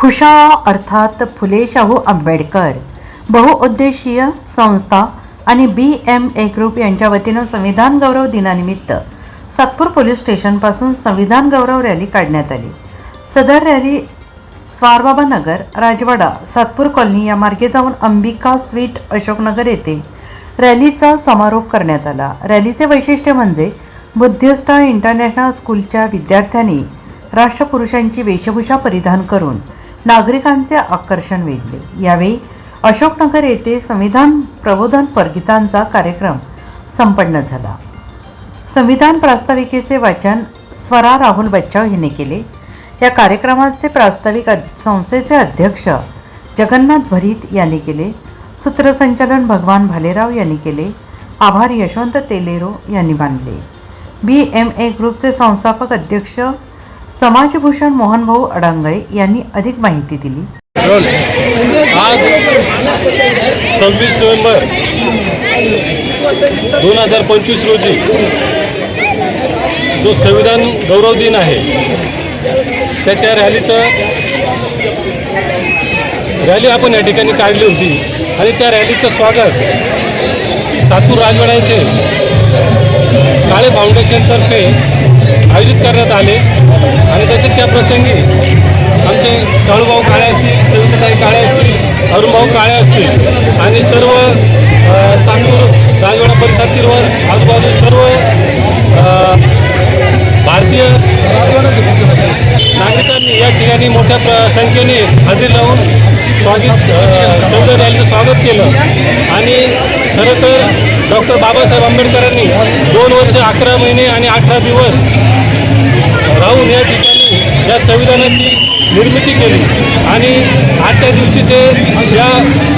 फुशा अर्थात फुले शाहू आंबेडकर बहुउद्देशीय संस्था आणि बी एम ए ग्रुप यांच्या वतीनं संविधान गौरव दिनानिमित्त सातपूर पोलीस स्टेशनपासून संविधान गौरव रॅली काढण्यात आली. सदर रॅली स्वारबाबा नगर राजवाडा सातपूर कॉलनी या मार्गे जाऊन अंबिका स्वीट अशोकनगर येथे रॅलीचा समारोप करण्यात आला. रॅलीचे वैशिष्ट्य म्हणजे बुद्धिस्ट इंटरनॅशनल स्कूलच्या विद्यार्थ्यांनी राष्ट्रपुरुषांची वेशभूषा परिधान करून नागरिकांचे आकर्षण वेधले. यावेळी अशोकनगर येथे संविधान प्रबोधन परगीतांचा कार्यक्रम संपन्न झाला. संविधान प्रास्ताविकेचे वाचन स्वरा राहुल बच्चाव यांनी केले. या कार्यक्रमाचे प्रास्ताविक संस्थेचे अध्यक्ष जगन्नाथ भरीत यांनी केले. सूत्रसंचालन भगवान भालेराव यांनी केले. आभार यशवंत तेलेरो यांनी मानले. बी एम ए ग्रुपचे संस्थापक अध्यक्ष समाजभूषण मोहनभाऊ अडांगळे यांनी अधिक माहिती दिली. आज सव्वीस नोव्हेंबर दोन हजार पंचवीस रोजी जो संविधान गौरव दिन आहे त्याच्या रॅलीचं रॅली आपण या ठिकाणी काढली होती आणि त्या रॅलीचं स्वागत सातपूर राजवाडा काळे फाउंडेशनतर्फे आयोजित करण्यात आले. आणि तसेच त्या प्रसंगी आमचे तळूभाऊ काळे असतील सविताताई काळे असतील अरुणभाऊ काळे असतील आणि सर्व अ, राजवाडा परिसरातील व आजूबाजू सर्व भारतीय नागरिकांनी या ठिकाणी मोठ्या प्र संख्येने हजेर लावून स्वागत अ, रॅलीचं स्वागत केलं. आणि खरं तर डॉक्टर बाबासाहेब आंबेडकरांनी दोन वर्ष अकरा महिने आणि अठरा दिवस राहून या ठिकाणी या संविधानाची निर्मिती केली. आणि आजच्या दिवशी ते या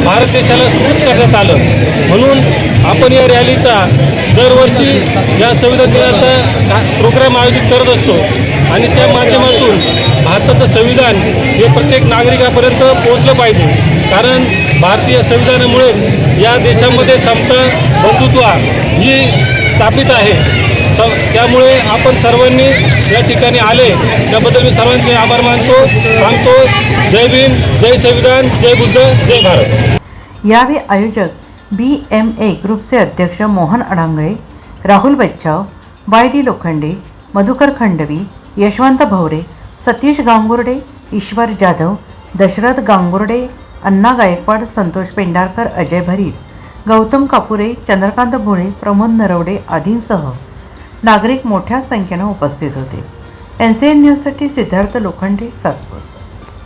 भारत देशाला सुरू करण्यात आलं. म्हणून आपण या रॅलीचा दरवर्षी या संविधान दिनाचा प्रोग्राम आयोजित करत असतो. आणि त्या माध्यमातून भारताचं संविधान हे प्रत्येक नागरिकापर्यंत पोहोचलं पाहिजे. कारण भारतीय संविधानामुळे या देशामध्ये समता बंधुत्व ही स्थापित आहे. स त्यामुळे आपण सर्वांनी या ठिकाणी आले. त्याबद्दल मी सर्वांचे आभार मानतो सांगतो. जय भीम जय संविधान जय बुद्ध जय भारत. यावेळी आयोजक बी एम ए ग्रुपचे अध्यक्ष मोहन अडांगळे राहुल बच्चाव वाय डी लोखंडे मधुकर खंडवी यशवंत भवरे सतीश गांगुर्डे ईश्वर जाधव दशरथ गांगुर्डे अण्णा गायकवाड संतोष पेंढारकर अजय भरीत गौतम कापुरे चंद्रकांत भोळे प्रमोद नरवडे आदींसह नागरिक मोठ्या संख्येनं उपस्थित होते. एन सी एन न्यूजसाठी सिद्धार्थ लोखंडे सातपूर.